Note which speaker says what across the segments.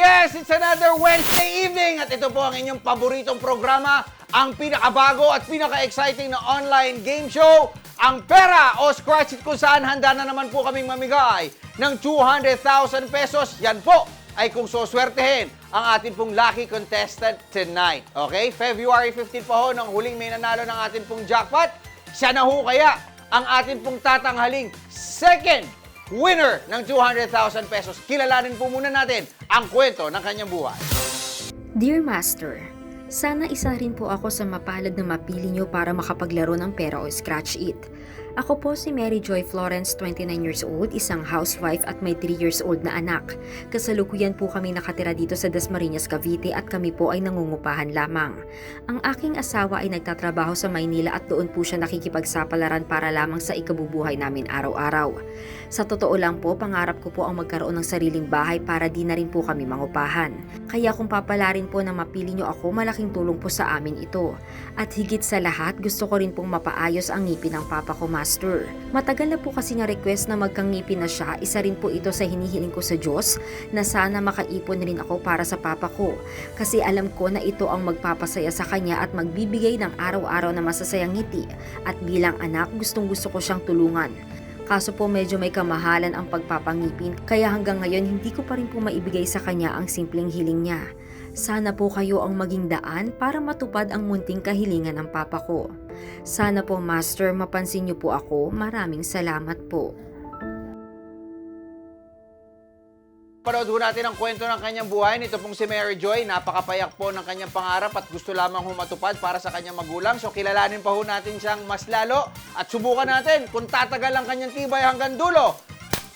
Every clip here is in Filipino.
Speaker 1: Yes, it's another Wednesday evening at ito po ang inyong paboritong programa, ang pinakabago at pinaka-exciting na online game show, ang Pera o Scratch It kung saan handa na naman po kaming mamigay ng 200,000 pesos. Yan po ay kung soswertehin ang ating pong lucky contestant tonight. Okay? February 15 pa ho ng huling may nanalo ng ating pong jackpot. Siya na ho kaya ang ating pong tatanghaling second winner ng 200,000 pesos. Kilalanin po muna natin ang kwento ng kanyang buhay.
Speaker 2: Dear Master, sana isa rin po ako sa mapalad na mapili nyo para makapaglaro ng pera o scratch it. Ako po si Mary Joy Florence, 29 years old, isang housewife at may 3 years old na anak. Kasalukuyan po kami nakatira dito sa Dasmariñas, Cavite at kami po ay nangungupahan lamang. Ang aking asawa ay nagtatrabaho sa Maynila at doon po siya nakikipagsapalaran para lamang sa ikabubuhay namin araw-araw. Sa totoo lang po, pangarap ko po ang magkaroon ng sariling bahay para di na rin po kami mangupahan. Kaya kung papalarin po na mapili nyo ako, malaking tulong po sa amin ito. At higit sa lahat, gusto ko rin pong mapaayos ang ngipin ng papa ko, Master. Matagal na po kasi nga request na magkangipin na siya, isa rin po ito sa hinihiling ko sa Diyos na sana makaipon rin ako para sa papa ko. Kasi alam ko na ito ang magpapasaya sa kanya at magbibigay ng araw-araw na masasayang ngiti. At bilang anak, gustong gusto ko siyang tulungan. Kaso po medyo may kamahalan ang pagpapangipin kaya hanggang ngayon hindi ko pa rin po maibigay sa kanya ang simpleng hiling niya. Sana po kayo ang maging daan para matupad ang munting kahilingan ng papa ko. Sana po Master mapansin niyo po ako. Maraming salamat po.
Speaker 1: Panood ho natin ang kwento ng kanyang buhay. Nito pong si Mary Joy. Napakapayak po ng kanyang pangarap at gusto lamang humatupad para sa kanyang magulang. So kilalanin pa ho natin siyang mas lalo at subukan natin kung tatagal ang kanyang tibay hanggang dulo.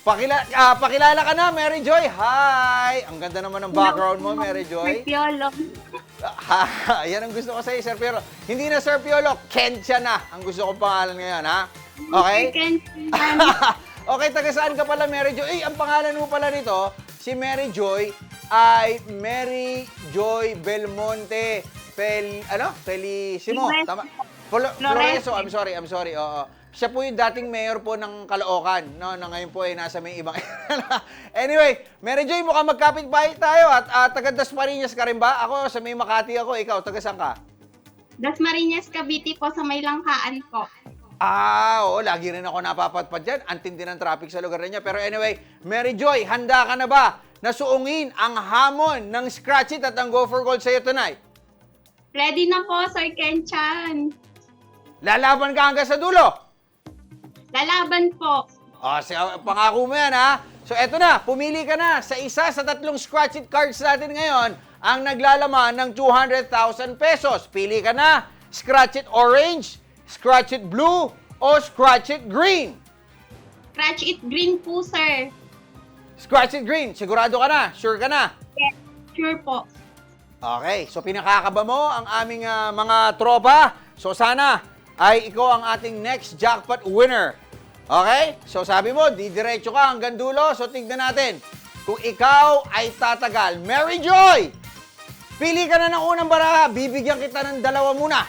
Speaker 1: Pakila, ah, pakilala ka na, Mary Joy. Hi! Ang ganda naman ng background mo, Mary Joy.
Speaker 3: Piolo.
Speaker 1: Ha, yan ang gusto ko sa'yo, Sir Piolo. Hindi na Sir Piolo, Kensya na ang gusto kong pangalan ngayon, ha? Okay? okay, taga saan ka pala, Mary Joy? Eh, ang pangalan mo pala nito, si Mary Joy ay Mary Joy Belmonte Fel, ano? Felicimo. Tama? Flo-. Floreso, I'm sorry, I'm sorry. Oo. Siya po yung dating mayor po ng Caloocan, no, na ngayon po ay nasa may ibang Anyway, Mary Joy, mukhang magkapit bahay tayo at uh, taga Dasmariñas ka rin ba? Ako sa may Makati ako, ikaw taga saan ka?
Speaker 3: Dasmariñas, Cavite po sa may langkaan po.
Speaker 1: Ah, oo, lagi rin ako napapatpad dyan. Antindi ng traffic sa lugar niya. Pero anyway, Mary Joy, handa ka na ba na suungin ang hamon ng Scratch It at ang Go for Gold sa'yo tonight?
Speaker 3: Ready na po, Sir Kenchan.
Speaker 1: Lalaban ka hanggang sa dulo.
Speaker 3: Lalaban po.
Speaker 1: Ah, si, pangako mo yan, ha? So, eto na. Pumili ka na sa isa sa tatlong Scratch It cards natin ngayon ang naglalaman ng 200,000 pesos. Pili ka na. Scratch It Orange, Scratch It Blue, o Scratch It Green.
Speaker 3: Scratch it green po, sir.
Speaker 1: Scratch It Green. Sigurado ka na? Sure ka na?
Speaker 3: Yes, sure po.
Speaker 1: Okay, so pinakakaba mo ang aming ah, mga tropa. So sana ay ikaw ang ating next jackpot winner. Okay? So sabi mo, didiretso ka hanggang dulo. So tignan natin kung ikaw ay tatagal. Mary Joy! Pili ka na ng unang baraha. Bibigyan kita ng dalawa muna.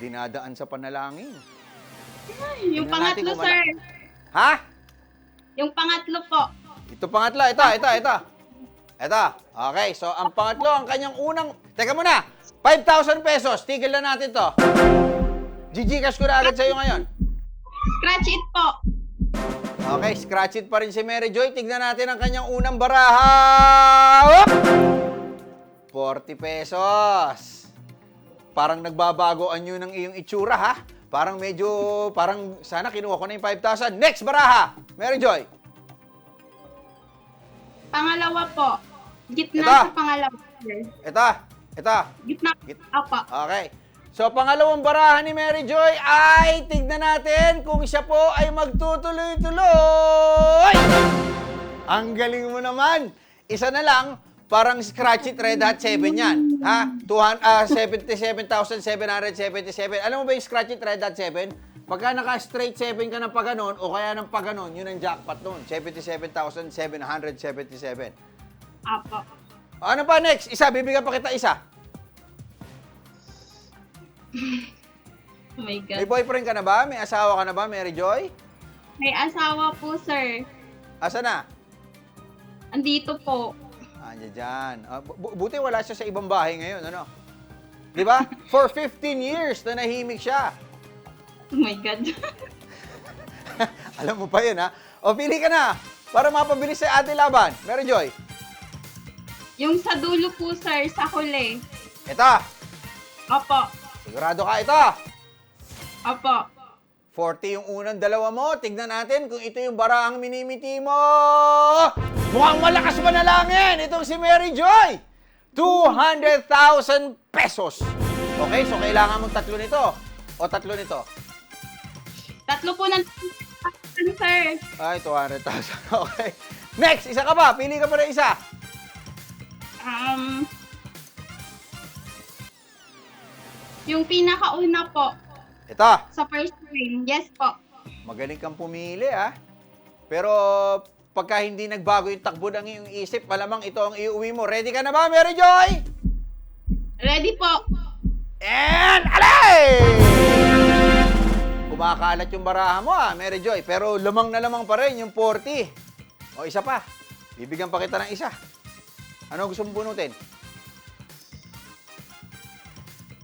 Speaker 1: Dinadaan sa panalangin.
Speaker 3: Yung
Speaker 1: Tingnan natin
Speaker 3: pangatlo,
Speaker 1: kung
Speaker 3: sir.
Speaker 1: Ha?
Speaker 3: Yung pangatlo po.
Speaker 1: Ito pangatlo, ito, ito, ito. Ito. Okay, so ang pangatlo, ang kanyang unang... Teka muna, 5,000 pesos. Tigil na natin to. Gcash ko na agad sa'yo ngayon.
Speaker 3: Scratch it po.
Speaker 1: Okay, scratch it pa rin si Mary Joy. Tignan natin ang kanyang unang baraha. Whoop! 40 pesos. Parang nagbabagoan yun ng iyong itsura, ha? Parang medyo, parang sana kinuha ko na yung 5,000. Next baraha, Mary Joy.
Speaker 3: Pangalawa po. Gitna
Speaker 1: Ito.
Speaker 3: sa pangalawa, sir.
Speaker 1: Ito, ito.
Speaker 3: Gitna.
Speaker 1: Git-
Speaker 3: Opo.
Speaker 1: Okay. So, pangalawang barahan ni Mary Joy ay tignan natin kung siya po ay magtutuloy-tuloy. Ang galing mo naman. Isa na lang, parang scratch it red hot 7 yan. Ha? 200, ah, 77,777. Alam mo ba yung scratch it red hot 7? Pagka naka-straight 7 ka ng paganon o kaya ng paganon, yun ang jackpot nun. 77,777.
Speaker 3: Opo.
Speaker 1: Ano pa next? Isa, bibigyan pa kita isa.
Speaker 3: Oh my God.
Speaker 1: May boyfriend ka na ba? May asawa ka na ba, Mary Joy?
Speaker 3: May asawa po, sir.
Speaker 1: Asa na?
Speaker 3: Andito po.
Speaker 1: Andiyan dyan. Ah, bu- bu- buti wala siya sa ibang bahay ngayon, ano? Di ba? For 15 years na nahimik siya.
Speaker 3: Oh my God.
Speaker 1: Alam mo pa yun, ha? O, pili ka na. Para mapabilis sa ate laban. Mary Joy.
Speaker 3: Yung sa dulo po, sir, sa huli.
Speaker 1: Ito.
Speaker 3: Opo.
Speaker 1: Sigurado ka ito.
Speaker 3: Opo.
Speaker 1: 40 yung unang dalawa mo. Tignan natin kung ito yung barahang minimiti mo. Mukhang malakas manalangin. Itong si Mary Joy. 200,000 pesos. Okay, so kailangan mong tatlo nito. O tatlo nito.
Speaker 3: Tatlo po ng sir.
Speaker 1: Ay, 200,000. Okay. Next, isa ka pa. Pili ka pa na isa.
Speaker 3: Um, yung pinakauna po,
Speaker 1: Ito.
Speaker 3: sa first ring. Yes po.
Speaker 1: Magaling kang pumili, ah. Pero pagka hindi nagbago yung takbo ng iyong isip, malamang ito ang iuwi mo. Ready ka na ba, Mary Joy?
Speaker 3: Ready po.
Speaker 1: And alay! Kumakalat yung baraha mo, ah, Mary Joy. Pero lamang na lamang pa rin yung 40. O, isa pa. Bibigyan pa kita ng isa. Ano gusto mong bunutin?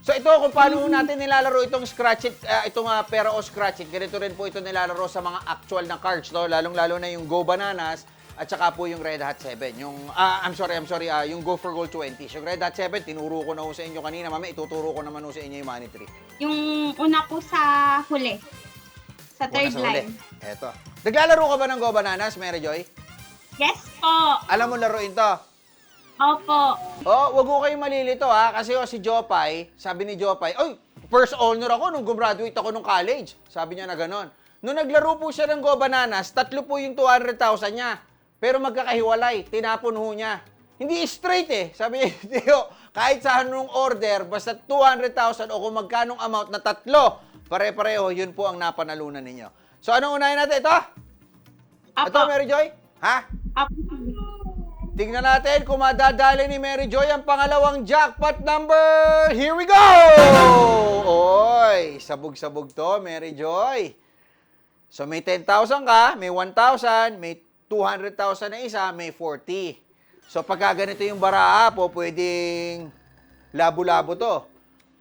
Speaker 1: So ito kung paano natin nilalaro itong scratch it, ah, itong ah, pera o scratch it. Ganito rin po ito nilalaro sa mga actual na cards, no? Lalong-lalo na yung Go Bananas at saka po yung Red Hat 7. Yung ah, I'm sorry, I'm sorry, ah, yung Go for Gold 20. Yung Red Hat 7 tinuro ko na ho sa inyo kanina, mami, ituturo ko naman ho sa inyo yung Money Tree.
Speaker 3: Yung una po sa huli. Sa
Speaker 1: Una
Speaker 3: third
Speaker 1: sa huli.
Speaker 3: line.
Speaker 1: Eto. Naglalaro ka ba ng Go Bananas, Mary Joy?
Speaker 3: Yes po.
Speaker 1: Alam mo laruin to?
Speaker 3: Opo.
Speaker 1: Oh, wag ko kayong malilito ha kasi oh, si Jopay, sabi ni Jopay, "Oy, first honor ako nung gumraduate ako nung college." Sabi niya na ganon. Nung naglaro po siya ng Go Bananas, tatlo po yung 200,000 niya. Pero magkakahiwalay, tinapon ho niya. Hindi straight eh. Sabi niya, Tio, kahit sa anong order, basta 200,000 o kung magkanong amount na tatlo, pare-pareho, yun po ang napanalunan ninyo. So, anong unahin natin? Ito? Ito,
Speaker 3: Apo.
Speaker 1: Mary Joy? Ha?
Speaker 3: Apo.
Speaker 1: Tingnan natin kung madadali ni Mary Joy ang pangalawang jackpot number. Here we go! Oy, sabog-sabog to, Mary Joy. So may 10,000 ka, may 1,000, may 200,000 na isa, may 40. So pagka ganito yung baraa po, pwedeng labo-labo to.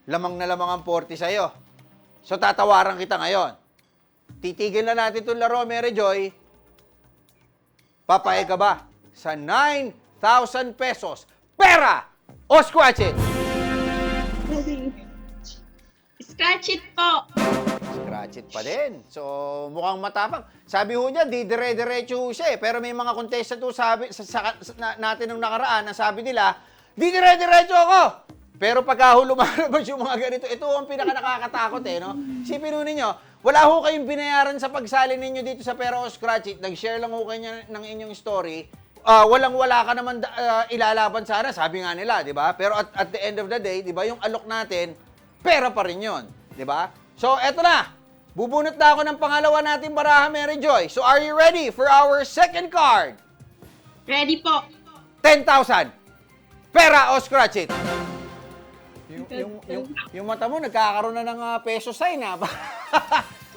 Speaker 1: Lamang na lamang ang 40 sa'yo. So tatawaran kita ngayon. Titigil na natin itong laro, Mary Joy. Papayag ka ba sa 9,000 pesos? Pera o scratch it?
Speaker 3: Scratch it po.
Speaker 1: Scratch it pa din. So, mukhang matapang. Sabi ho niya, di dire-diretso ho siya eh. Pero may mga contestant ho sabi, sa, sa, sa- na, natin nung nakaraan na sabi nila, di dire-diretso ako. Pero pagka ho lumalabas yung mga ganito, ito ang pinaka nakakatakot eh, no? Sipin ho ninyo, wala ho kayong binayaran sa pagsali ninyo dito sa Pero o Scratch It. Nag-share lang ho kayo ng inyong story. Ah, walang wala ka naman da- ah, ilalaban sana, sabi nga nila, di ba? Pero at, at the end of the day, di ba, yung alok natin, pera pa rin yun. Di ba? So, eto na. Bubunot na ako ng pangalawa nating baraha, Mary Joy. So, are you ready for our second card?
Speaker 3: Ready po.
Speaker 1: 10,000. Pera o scratch it? Yung, yung, yung, yung mata mo, nagkakaroon na ng ah, peso sign, ha?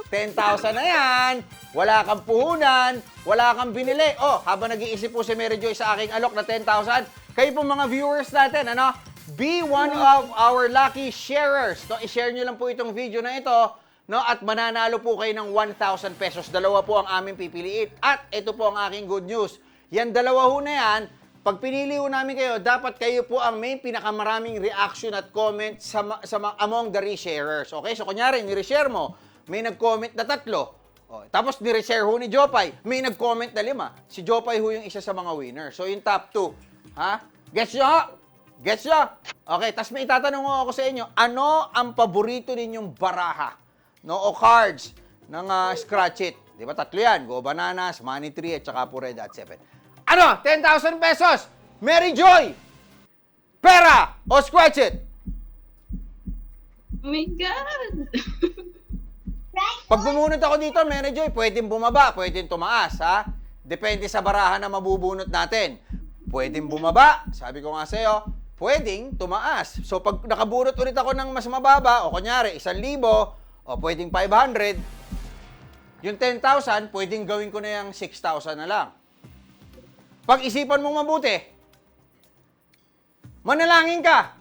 Speaker 1: 10,000 na yan. Wala kang puhunan. Wala kang binili. Oh, habang nag-iisip po si Mary Joy sa aking alok na 10,000, kayo po mga viewers natin, ano? Be one of our lucky sharers. No, i-share nyo lang po itong video na ito, no? At mananalo po kayo ng 1,000 pesos. Dalawa po ang aming pipiliin. At ito po ang aking good news. Yan dalawa ho na yan, pag pinili ho namin kayo, dapat kayo po ang may pinakamaraming reaction at comment sa, sa among the resharers. Okay? So, kunyari, ni-reshare mo, may nag-comment na tatlo. O, tapos ni-reshare ho ni Jopay, may nag-comment na lima. Si Jopay ho yung isa sa mga winner. So, yung top two. Ha? Gets nyo? Gets nyo? Okay, tapos may itatanong ako sa inyo, ano ang paborito ninyong baraha? No, o cards ng ah, Scratch It. Di ba tatlo yan? Go Bananas, Money Tree, at saka po Red Hot 7. Ano? 10,000 pesos! Mary Joy! Pera o Scratch It?
Speaker 3: Oh my God.
Speaker 1: Pag bumunot ako dito, Mary Joy, pwedeng bumaba, pwedeng tumaas, ha? Depende sa baraha na mabubunot natin. Pwedeng bumaba, sabi ko nga sa'yo, pwedeng tumaas. So, pag nakabunot ulit ako ng mas mababa, o kunyari, 1,000, o pwedeng 500, Yung 10,000, pwedeng gawin ko na yung 6,000 na lang. Pag-isipan mong mabuti, manalangin ka.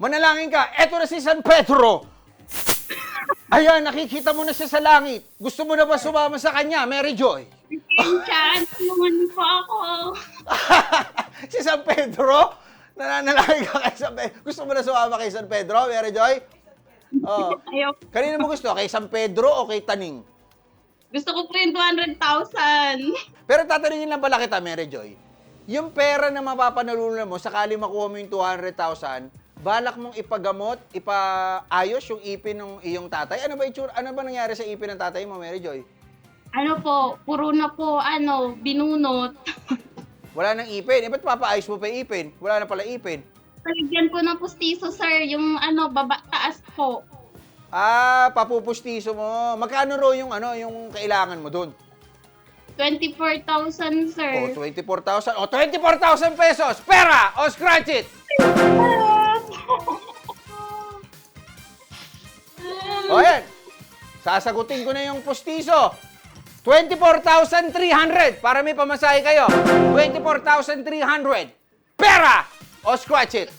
Speaker 1: Manalangin ka. Eto na si San Pedro. Ayan, nakikita mo na siya sa langit. Gusto mo na ba sumama sa kanya, Mary Joy?
Speaker 3: Chan, tulungan po ako.
Speaker 1: si San Pedro? Nananalangin ka kay San Pedro. Gusto mo na sumama kay San Pedro, Mary Joy? Oh. Kanino mo gusto? Kay San Pedro o kay Taning?
Speaker 3: Gusto ko po yung 200,000.
Speaker 1: Pero tatanungin lang pala kita, Mary Joy. Yung pera na mapapanalunan mo, sakali makuha mo yung 200,000, balak mong ipagamot, ipaayos yung ipin ng iyong tatay? Ano ba itsura? Ano ba nangyari sa ipin ng tatay mo, Mary Joy?
Speaker 3: Ano po, puro na po, ano, binunot.
Speaker 1: Wala nang ipin. Eh, ba't papaayos mo pa yung ipin? Wala na pala ipin.
Speaker 3: Talagyan po ng pustiso, sir. Yung ano, baba, taas po.
Speaker 1: Ah, papupustiso mo. Magkano raw yung ano, yung kailangan mo doon?
Speaker 3: 24,000, sir.
Speaker 1: O, 24,000. O, 24,000 pesos! Pera! O, scratch it! O, yan. Sasagutin ko na yung pustiso. 24,300 para may pamasahe kayo. 24,300. Pera! O, scratch it.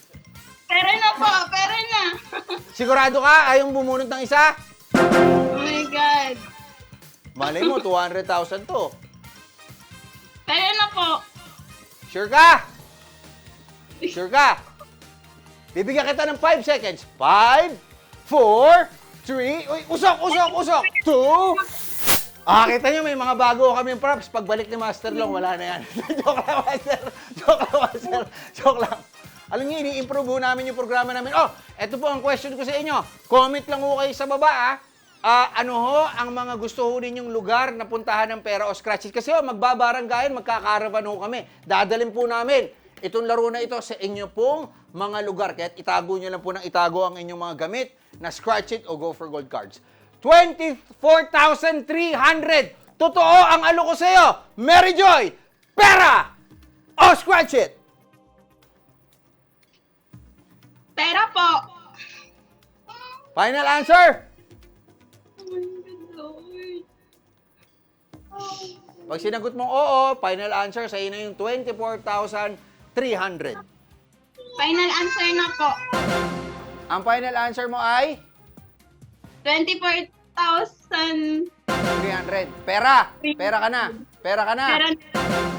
Speaker 3: Pera na po, pera na.
Speaker 1: Sigurado ka? Ayong bumunot ng isa?
Speaker 3: oh my God.
Speaker 1: Malay mo, 200,000 to.
Speaker 3: Pera na po.
Speaker 1: Sure ka? Sure ka? Bibigyan kita ng 5 seconds. 5, 4, 3, uy, usok, usok, usok, 2, Ah, kita nyo, may mga bago kami props. Pagbalik ni Master Long, wala na yan. Joke lang, Master. Joke lang, Master. Joke lang. Alam niyo, ini-improve ho namin yung programa namin. Oh, eto po ang question ko sa inyo. Comment lang ho kayo sa baba, ah. Ah, ano ho ang mga gusto ho ninyong lugar na puntahan ng pera o scratches? Kasi oh, magbabaranggayan, magkakaravan ho kami. Dadalhin po namin itong laro na ito sa inyo pong mga lugar. Kaya itago nyo lang po ng itago ang inyong mga gamit na scratch it o go for gold cards. 24,300! Totoo ang alo ko sa'yo! Mary Joy! Pera! O scratch it!
Speaker 3: Pera po.
Speaker 1: Final answer! Pag sinagot mong oo, final answer sa'yo na yung 24,300.
Speaker 3: Final answer na po.
Speaker 1: Ang final answer mo ay
Speaker 3: 24,000.
Speaker 1: 300. Pera! Pera ka na! Pera ka na!
Speaker 3: Pera,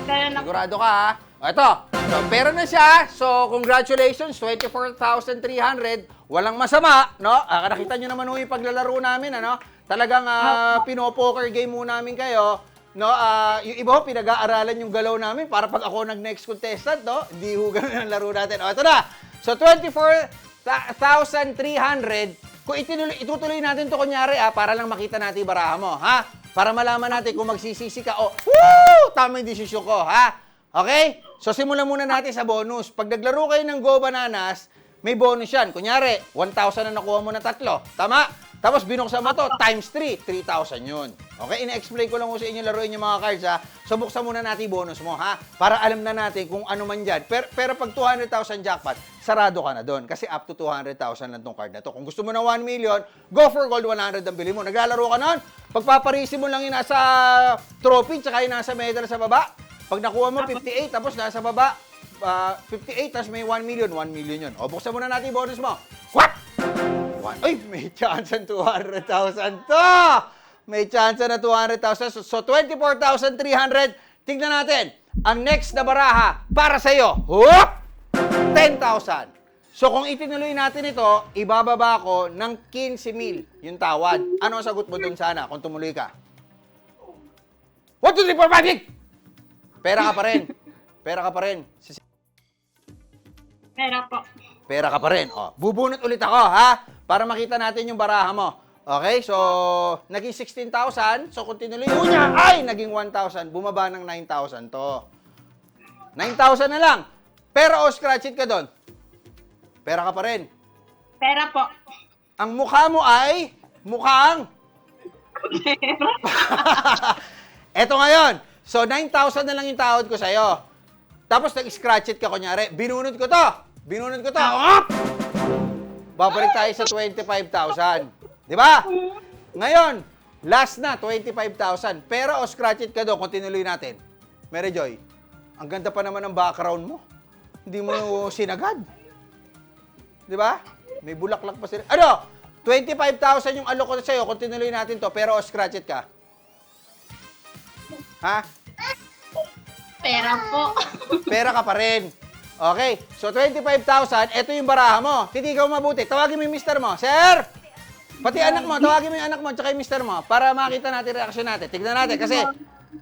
Speaker 3: pera na.
Speaker 1: Sigurado ka ha? O ito, so, pera na siya. So, congratulations, 24,300. Walang masama, no? Ah, nakita nyo naman yung paglalaro namin, ano? Talagang ah, pino-poker game mo namin kayo. No, ah, yung iba ho, pinag-aaralan yung galaw namin para pag ako nag-next contestant, no? Hindi ho ganun ang laro natin. O, ito na. So, 24,300. Kung itinuloy, itutuloy natin to kunyari, ah, para lang makita natin yung baraha mo, ha? Para malaman natin kung magsisisi ka o, woo! Tama yung desisyon ko, ha? Okay? So, simulan muna natin sa bonus. Pag naglaro kayo ng Go Bananas, may bonus yan. Kunyari, 1,000 na nakuha mo na tatlo. Tama? Tapos binuksan mo to, times 3, 3,000 yun. Okay? Ina-explain ko lang ko sa inyo laruin yung mga cards, ha? So, buksan muna natin yung bonus mo, ha? Para alam na natin kung ano man dyan. Pero, pero pag 200,000 jackpot, sarado ka na doon. Kasi up to 200,000 lang tong card na to. Kung gusto mo na 1 million, go for gold 100 ang bili mo. Naglalaro ka noon, pagpaparisi mo lang yung nasa trophy, tsaka yung nasa medal sa baba. Pag nakuha mo 58, tapos nasa baba, ah, 58, tapos may 1 million, 1 million yun. O, buksan muna natin yung bonus mo. What? One. Ay, may chance ang 200,000 to! May chance na 200,000. So, so 24,300. Tingnan natin. Ang next na baraha para sa iyo. Whoop! 10,000. So, kung itinuloy natin ito, ibababa ko ng 15,000 yung tawad. Ano ang sagot mo dun sana kung tumuloy ka? 1, 2, 3, 4, 5, Pera ka pa rin. Pera ka pa rin.
Speaker 3: Pera po.
Speaker 1: Pera ka pa rin. O, bubunot ulit ako, ha? Para makita natin yung baraha mo. Okay, so, naging 16,000. So, kung tinuloy mo niya, ay, naging 1,000. Bumaba ng 9,000 to. 9,000 na lang. Pero o scratch it ka doon. Pera ka pa rin.
Speaker 3: Pera po.
Speaker 1: Ang mukha mo ay mukhang... Eto ngayon. So, 9,000 na lang yung tawad ko sa'yo. Tapos, nag-scratch it ka, kunyari. Binunod ko to. Binunod ko to. Up! Babalik tayo sa 25,000. Di ba? Ngayon, Last na, 25,000. Pera o scratch it ka doon kung tinuloy natin. Mary Joy, ang ganda pa naman ng background mo. Hindi mo sinagad. Di ba? May bulaklak pa sila. Ano? 25,000 yung alok ko sa'yo kung tinuloy natin to. Pero o scratch it ka. Ha?
Speaker 3: Pera po.
Speaker 1: Pera ka pa rin. Okay. So, 25,000. Ito yung baraha mo. Titigaw mabuti. Tawagin mo yung mister mo. Sir! Pati anak mo. Tawagin mo yung anak mo tsaka yung mister mo para makita natin reaction natin. Tignan natin. Kasi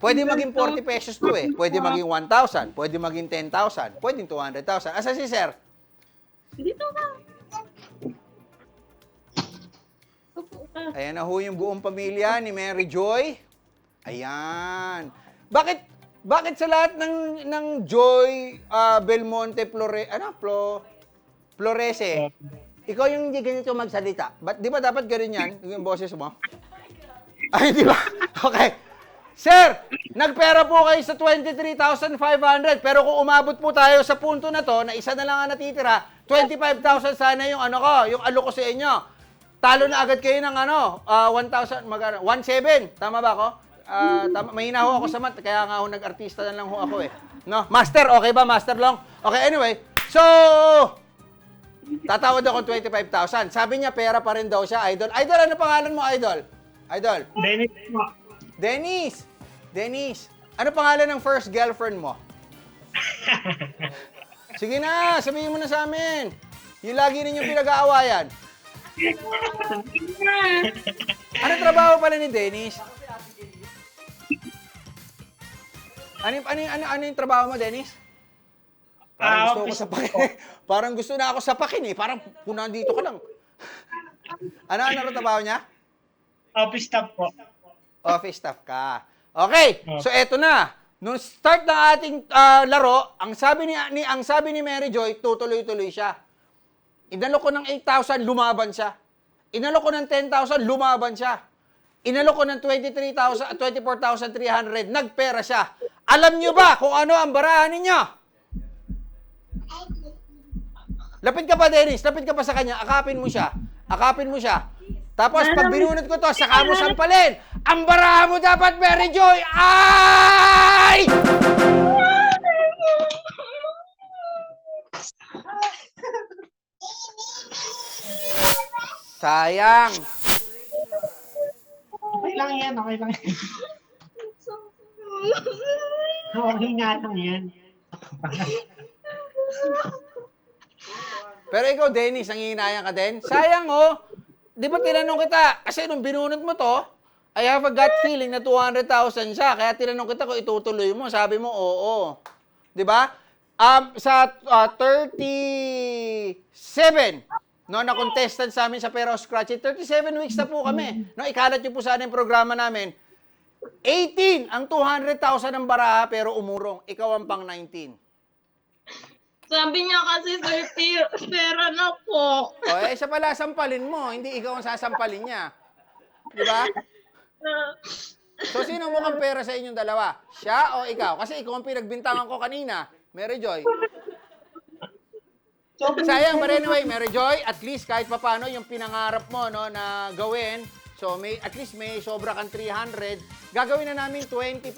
Speaker 1: pwede maging 40 pesos to eh. Pwede maging 1,000. Pwede maging 10,000. Pwede 200,000. Asa si sir?
Speaker 3: Dito ka.
Speaker 1: Ayan na ho yung buong pamilya ni Mary Joy. Ayan. Bakit bakit sa lahat ng ng Joy ah, Belmonte Flore ano Flo Florese ikaw yung hindi ganito magsalita. Ba't di ba dapat ganun yan yung boses mo? Ay, di ba? Okay. Sir, nagpera po kayo sa 23,500 pero kung umabot po tayo sa punto na to na isa na lang ang natitira, 25,000 sana yung ano ko, yung alo ko sa inyo. Talo na agad kayo ng ano, ah, 1,000, magkano? 1,700. Tama ba ako? Ah, tama, mahina ho ako sa math, kaya nga ho nag-artista na lang ho ako eh. No? Master, okay ba? Master Long? Okay, anyway. So, tatawad ako 25,000. Sabi niya, pera pa rin daw siya, Idol. Idol, ano pangalan mo, Idol? Idol?
Speaker 4: Dennis po.
Speaker 1: Dennis! Dennis! Ano pangalan ng first girlfriend mo? Sige na, sabihin mo na sa amin. Yung lagi ninyong pinag-aawayan. Ano trabaho pala ni Dennis? Ano, yung- ano, yung- ano, ano yung trabaho mo, Dennis? Parang
Speaker 4: Ah,
Speaker 1: gusto ko
Speaker 4: office
Speaker 1: sa pakin. Parang gusto na ako sa pakin eh. Parang kung nandito ka lang. Ano, ano ang trabaho niya?
Speaker 4: Office staff po.
Speaker 1: Office staff ka. Okay,
Speaker 4: Oh.
Speaker 1: so eto na. Nung start ng ating ah, laro, ang sabi ni, ni ang sabi ni Mary Joy, tutuloy-tuloy siya. Inalok ko ng 8,000, lumaban siya. Inalok ko ng 10,000, lumaban siya. Inalok ko ng 23,000, 24,300, nagpera siya. Alam nyo ba kung ano ang barahan ninyo? Lapit ka pa, Dennis. Lapit ka pa sa kanya. Akapin mo siya. Akapin mo siya. Tapos, pag binunot ko to, saka mo sampalin. Ang baraha mo dapat, Mary Joy, ay! Sayang.
Speaker 4: Lang yan, okay lang yan. Okay nga lang yan.
Speaker 1: Pero ikaw, Dennis, nangihinayang ka din? Sayang, oh. Di ba tinanong kita? Kasi nung binunot mo to, I have a gut feeling na 200,000 siya. Kaya tinanong kita kung itutuloy mo. Sabi mo, oo. Di ba? Um, sa ah, 37, no, na contestant sa amin sa Pero Scratch It, 37 weeks na po kami. No, ikalat niyo po sana yung programa namin. 18 ang 200,000 ng baraha pero umurong. Ikaw ang pang 19.
Speaker 3: Sabi niya kasi, sir, pe- pera na po.
Speaker 1: O, eh, siya pala, sampalin mo. Hindi ikaw ang sasampalin niya. Di ba? So, sino mukhang pera sa inyong dalawa? Siya o ikaw? Kasi ikaw ang pinagbintangan ko kanina. Mary Joy. Sayang, but anyway, Mary Joy, at least kahit papano yung pinangarap mo no, na gawin, so may at least may sobra kang 300, gagawin na namin 25,000.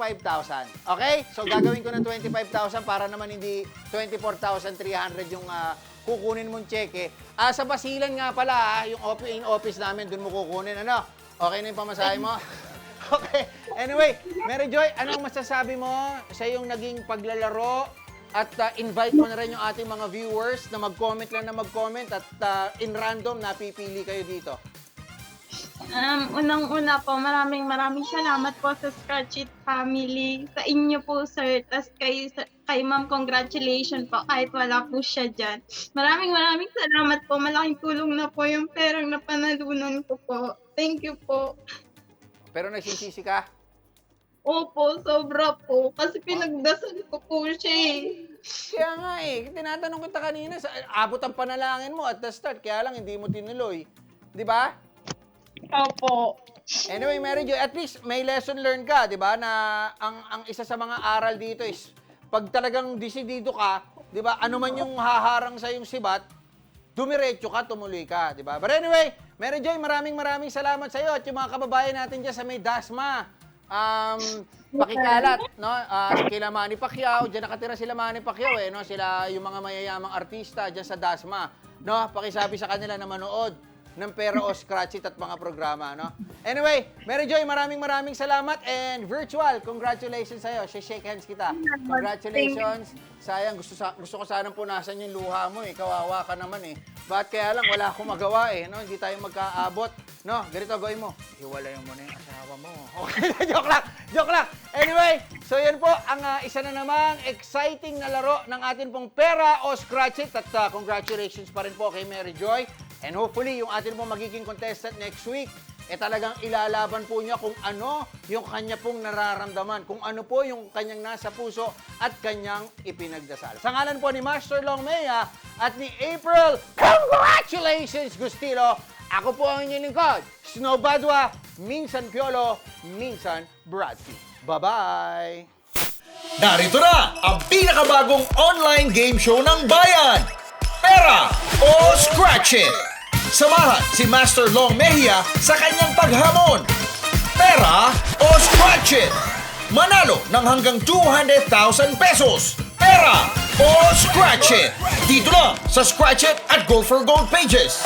Speaker 1: Okay? So gagawin ko ng 25,000 para naman hindi 24,300 yung ah, kukunin mong cheque. Ah, sa Basilan nga pala, ah, yung office, yung office namin, dun mo kukunin. Ano? Okay na yung pamasahe mo? Okay. Anyway, Mary Joy, anong masasabi mo sa yung naging paglalaro at uh, invite mo na rin yung ating mga viewers na mag-comment lang na mag-comment at uh, in random napipili kayo dito.
Speaker 3: Um, unang-una po, maraming maraming salamat po sa Scratch It family. Sa inyo po, sir. Tapos kay, kay ma'am, congratulations po kahit wala po siya dyan. Maraming maraming salamat po. Malaking tulong na po yung perang napanalunan ko po. Thank you po.
Speaker 1: Pero nagsisisi ka?
Speaker 3: Opo, sobra po. Kasi pinagdasal ko po siya eh.
Speaker 1: Kaya nga eh, tinatanong kita kanina, sa, abot ang panalangin mo at the start, kaya lang hindi mo tinuloy. Di ba?
Speaker 3: Opo.
Speaker 1: Anyway, Mary Jo, at least may lesson learned ka, di ba? Na ang, ang isa sa mga aral dito is, pag talagang desidido ka, di ba, ano man yung haharang sa yung sibat, dumiretso ka, tumuloy ka, di ba? But anyway, Mary Joy, maraming maraming salamat sa iyo at yung mga kababayan natin dyan sa may Dasma. Um, pakikalat, no? Ah, kila Manny Pacquiao, diyan nakatira sila Manny Pacquiao eh, no? Sila yung mga mayayamang artista diyan sa Dasma, no? Pakisabi sa kanila na manood ng Pera o Scratch It at mga programa, no? Anyway, Mary Joy, maraming maraming salamat and virtual, congratulations sa'yo. Shake hands kita. Congratulations. Sayang, gusto, sa, gusto ko sanang punasan yung luha mo eh. Kawawa ka naman eh. Bakit kaya lang, wala akong magawa eh. No? Hindi tayo magkaabot. No, ganito gawin mo. Hiwalay mo na yung asawa mo. Okay, joke lang. Joke lang. Anyway, so yan po ang ah, isa na namang exciting na laro ng atin pong pera o scratch it. At ah, congratulations pa rin po kay Mary Joy. And hopefully, yung atin pong magiging contestant next week, eh talagang ilalaban po niya kung ano yung kanya pong nararamdaman, kung ano po yung kanyang nasa puso at kanyang ipinagdasal. Sa ngalan po ni Master Longmea at ni April, congratulations Gustilo! Ako po ang inyong lingkod, Snow Badwa, minsan Piolo, minsan Bradley. Bye-bye!
Speaker 5: Narito na ang pinakabagong online game show ng bayan. Pera o Scratch It. Samahan si Master Long Mejia sa kanyang paghamon. Pera o Scratch It. Manalo ng hanggang 200,000 pesos. Pera o Scratch It. Dito lang sa Scratch It at Go for Gold pages.